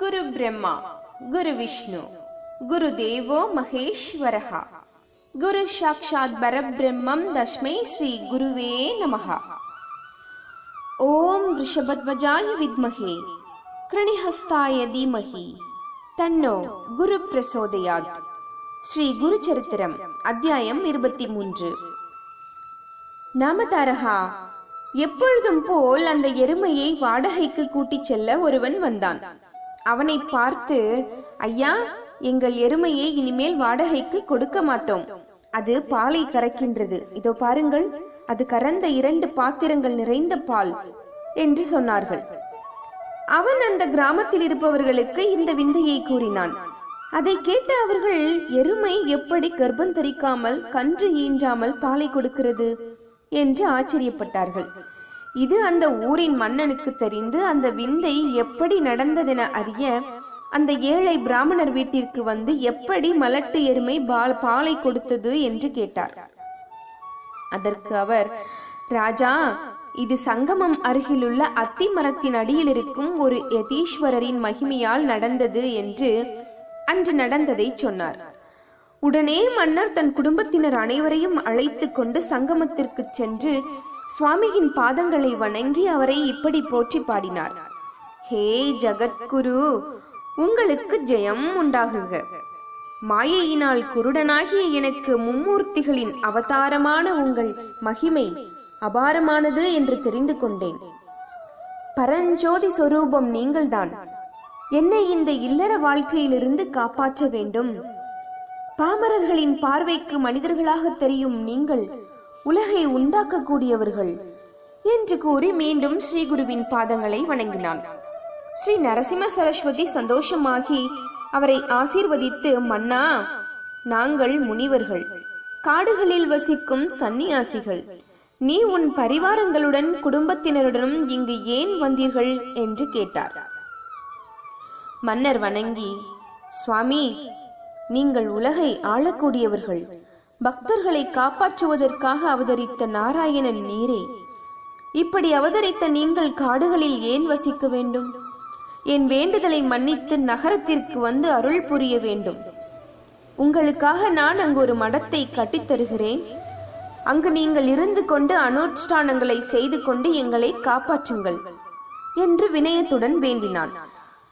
குரு பிரம்மா குரு விஷ்ணு குரு தேவோ மகேஸ்வரः குரு சாட்சாத் பரபிரம்மம் தஸ்மை ஸ்ரீ குருவே நமः ஓம் ரிஷபத்வஜாய வித்மஹே கிருணிஹஸ்தாய தீமஹி தன்னோ குரு பிரசோதயாத் ஸ்ரீ குரு சரித்திரம் அத்தியாயம் இருபத்தி மூன்று நாமதாரஹா எப்பொழுதும் போல் அந்த எருமையை வாடகைக்கு கூட்டிச் செல்ல ஒருவன் வந்தான் அவனை பார்த்து ஐயா எங்கள் எருமையை இனிமேல் வாடகைக்கு கொடுக்க மாட்டோம். அது பாலை கறக்கின்றது. இதோ பாருங்கள் அது கறந்த இரண்டு பாத்திரங்கள் நிறைந்த பால் என்று சொன்னார்கள். அவன் அந்த கிராமத்தில் இருப்பவர்களுக்கு இந்த விந்தையை கூறினான். அதை கேட்ட அவர்கள் எருமை எப்படி கர்ப்பம் தரிக்காமல் கன்று ஈன்றாமல் பாலை கொடுக்கிறது? என்று ஆச்சரியப்பட்டார்கள். இது அந்த ஊரின் மன்னனுக்கு தெரிந்து அந்த விந்தை எப்படி நடந்ததென அறிய அந்த ஏழை பிராமணர் வீட்டிற்கு வந்து எப்படி மலட்டு எருமை பால் பாலை கொடுத்தது என்று கேட்டார். அதற்கு அவர் ராஜா இது சங்கமம் அருகிலுள்ள அத்தி மரத்தின் அடியில் இருக்கும் ஒரு யதீஸ்வரரின் மகிமையால் நடந்தது என்று அன்று நடந்ததை சொன்னார். உடனே மன்னர் தன் குடும்பத்தினர் அனைவரையும் அழைத்து கொண்டு சங்கமத்திற்கு சென்று சுவாமியின் பாதங்களை வணங்கி அவரை இப்படி போற்றி பாடினார். ஹே ஜகத்குரு உங்களுக்கு ஜெயம் உண்டாகுக. மாயையினால் குருடனாகிய எனக்கு மும்மூர்த்திகளின் அவதாரமான உங்கள் மகிமை அபாரமானது என்று தெரிந்து கொண்டேன். பரஞ்சோதி சொரூபம் நீங்கள்தான். என்னை இந்த இல்லற வாழ்க்கையிலிருந்து காப்பாற்ற வேண்டும். பாமரர்களின் பார்வைக்கு மனிதர்களாக தெரியும் நீங்கள் உலகை உண்டாக்கக்கூடியவர்கள் என்று கூறி மீண்டும் ஸ்ரீ குருவின் பாதங்களை வணங்கினான். ஸ்ரீ நரசிம்ம சரஸ்வதி சந்தோஷமாகி அவரை ஆசீர்வதித்து மன்னா நாங்கள் முனிவர்கள். காடுகளில் வசிக்கும் சந்நியாசிகள் நீ உன் பரிவாரங்களுடன் குடும்பத்தினருடனும் இங்கு ஏன் வந்தீர்கள்? என்று கேட்டார். மன்னர் வணங்கி சுவாமி நீங்கள் உலகை ஆளக்கூடியவர்கள். பக்தர்களை காப்பாற்றுவதற்காக அவதரித்த நாராயணன் நீரே. இப்படி அவதரித்த நீங்கள் காடுகளில் ஏன் வசிக்க வேண்டும்? என் வேண்டுதலை மன்னித்து நகரத்திற்கு வந்து அருள் புரிய வேண்டும். உங்களுக்காக நான் அங்கு ஒரு மடத்தை கட்டித் தருகிறேன். அங்கு நீங்கள் இருந்து கொண்டு அனுஷ்டானங்களை செய்து கொண்டு எங்களை காப்பாற்றுங்கள் என்று வினயத்துடன் வேண்டினான்.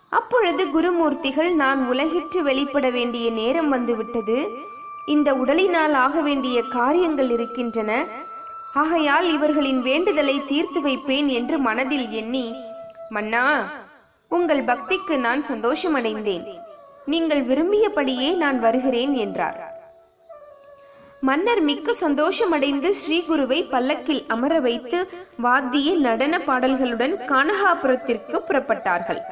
அப்பொழுது குருமூர்த்திகள் நான் உலகிற்று வெளிப்பட வேண்டிய நேரம் வந்துவிட்டது. இந்த உடலினால் ஆக வேண்டிய காரியங்கள் இருக்கின்றன. ஆகையால் இவர்களின் வேண்டுதலை தீர்த்து வைப்பேன் என்று மனதில் எண்ணி மன்னா உங்கள் பக்திக்கு நான் சந்தோஷமடைந்தேன். நீங்கள் விரும்பியபடியே நான் வருகிறேன் என்றார். மன்னர் மிக்க சந்தோஷமடைந்து ஸ்ரீகுருவை பல்லக்கில் அமர வைத்து வாத்திய நடன பாடல்களுடன் கானகாபுரத்திற்கு புறப்பட்டார்கள்.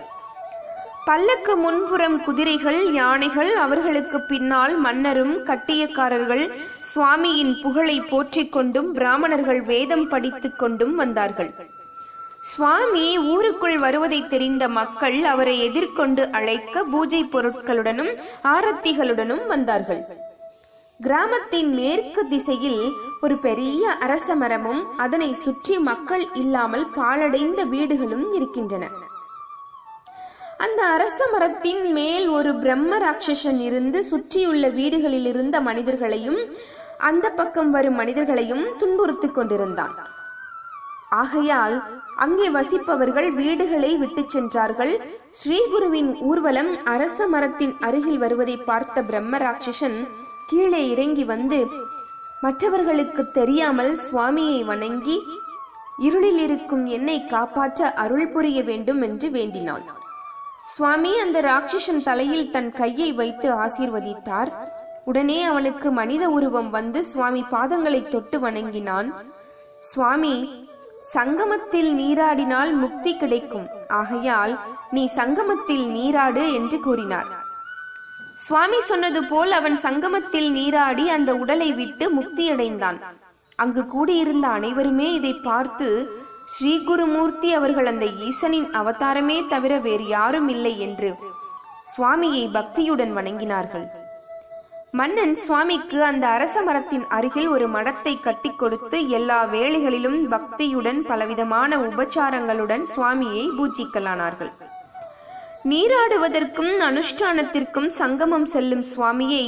பல்லக்கு முன்புறம் குதிரைகள் யானைகள் அவர்களுக்கு பின்னால் மன்னரும் கட்டியக்காரர்கள் சுவாமியின் புகழை போற்றிக் கொண்டும் பிராமணர்கள் வேதம் படித்துக் கொண்டும் வந்தார்கள். சுவாமி ஊருக்குள் வருவதை தெரிந்த மக்கள் அவரை எதிர்கொண்டு அழைக்க பூஜை பொருட்களுடனும் ஆரத்திகளுடனும் வந்தார்கள். கிராமத்தின் மேற்கு திசையில் ஒரு பெரிய அரச மரமும் அதனை சுற்றி மக்கள் இல்லாமல் பாழடைந்த வீடுகளும் இருக்கின்றன. அந்த அரச மரத்தின் மேல் ஒரு பிரம்ம ராட்சசன் இருந்து சுற்றியுள்ள வீடுகளில் இருந்த மனிதர்களையும் அந்த பக்கம் வரும் மனிதர்களையும் துன்புறுத்திக் கொண்டிருந்தான். ஆகையால் அங்கே வசிப்பவர்கள் வீடுகளை விட்டு சென்றார்கள். ஸ்ரீகுருவின் ஊர்வலம் அரச மரத்தின் அருகில் வருவதை பார்த்த பிரம்ம ராட்சசன் கீழே இறங்கி வந்து மற்றவர்களுக்கு தெரியாமல் சுவாமியை வணங்கி இருளில் இருக்கும் என்னை காப்பாற்ற அருள் புரிய வேண்டும் என்று வேண்டினான். சுவாமி அந்த ராட்சசன் தலையில் தன் கையை வைத்து ஆசீர்வதித்தார். உடனே அவனுக்கு மனித உருவம் வந்து சுவாமி பாதங்களை தொட்டு வணங்கினான். சுவாமி சங்கமத்தில் நீராடினால் முக்தி கிடைக்கும். ஆகையால் நீ சங்கமத்தில் நீராடு என்று கூறினார். சுவாமி சொன்னது போல் அவன் சங்கமத்தில் நீராடி அந்த உடலை விட்டு முக்தியடைந்தான். அங்கு கூடியிருந்த அனைவருமே இதை பார்த்து ஸ்ரீ குருமூர்த்தி அவர்கள் அந்த ஈசனின் அவதாரமே தவிர வேறு யாரும் இல்லை என்று சுவாமியை பக்தியுடன் வணங்கினார்கள். மன்னன் சுவாமிக்கு அந்த அரச மரத்தின் அருகில் ஒரு மடத்தை கட்டி கொடுத்து எல்லா வேளைகளிலும் பக்தியுடன் பலவிதமான உபச்சாரங்களுடன் சுவாமியை பூஜிக்கலானார்கள். நீராடுவதற்கும் அனுஷ்டானத்திற்கும் சங்கமம் செல்லும் சுவாமியை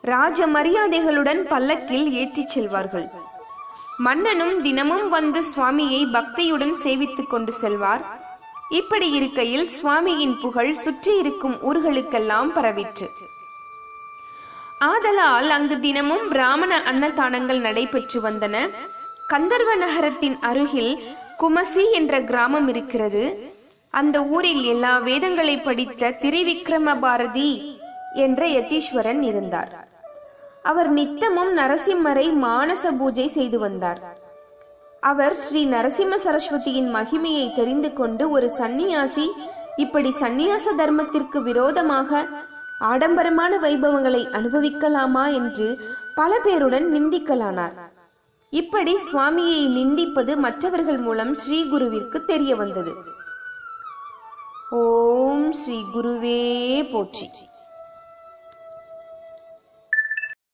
ராஜ மரியாதைகளுடன் பல்லக்கில் ஏற்றிச் செல்வார்கள். மன்னனும் தினமும் வந்து சுவாமியை பக்தியுடன் சேவித்துக் கொண்டு செல்வார். இப்படி இருக்கையில் சுவாமியின் புகழ் சுற்றி இருக்கும் ஊர்களுக்கெல்லாம் பரவிற்று. ஆதலால் அங்கு தினமும் பிராமண அன்னதானங்கள் நடைபெற்று வந்தன. கந்தர்வ நகரத்தின் அருகில் குமசி என்ற கிராமம் இருக்கிறது. அந்த ஊரில் எல்லா வேதங்களை படித்த திரிவிக்ரம பாரதி என்ற யதீஸ்வரன் இருந்தார். அவர் நித்தமும் நரசிம்மரை மானச பூஜை செய்து வந்தார். அவர் ஸ்ரீ நரசிம்ம சரஸ்வதியின் மகிமையை தெரிந்து கொண்டு ஒரு சந்நியாசி இப்படி சந்நியாச தர்மத்திற்கு விரோதமாக ஆடம்பரமான வைபவங்களை அனுபவிக்கலாமா என்று பல பேருடன் நிந்திக்கலானார். இப்படி சுவாமியை நிந்திப்பது மற்றவர்கள் மூலம் ஸ்ரீ குருவிற்கு தெரிய வந்தது. ஓம் ஸ்ரீ குருவே போற்றி.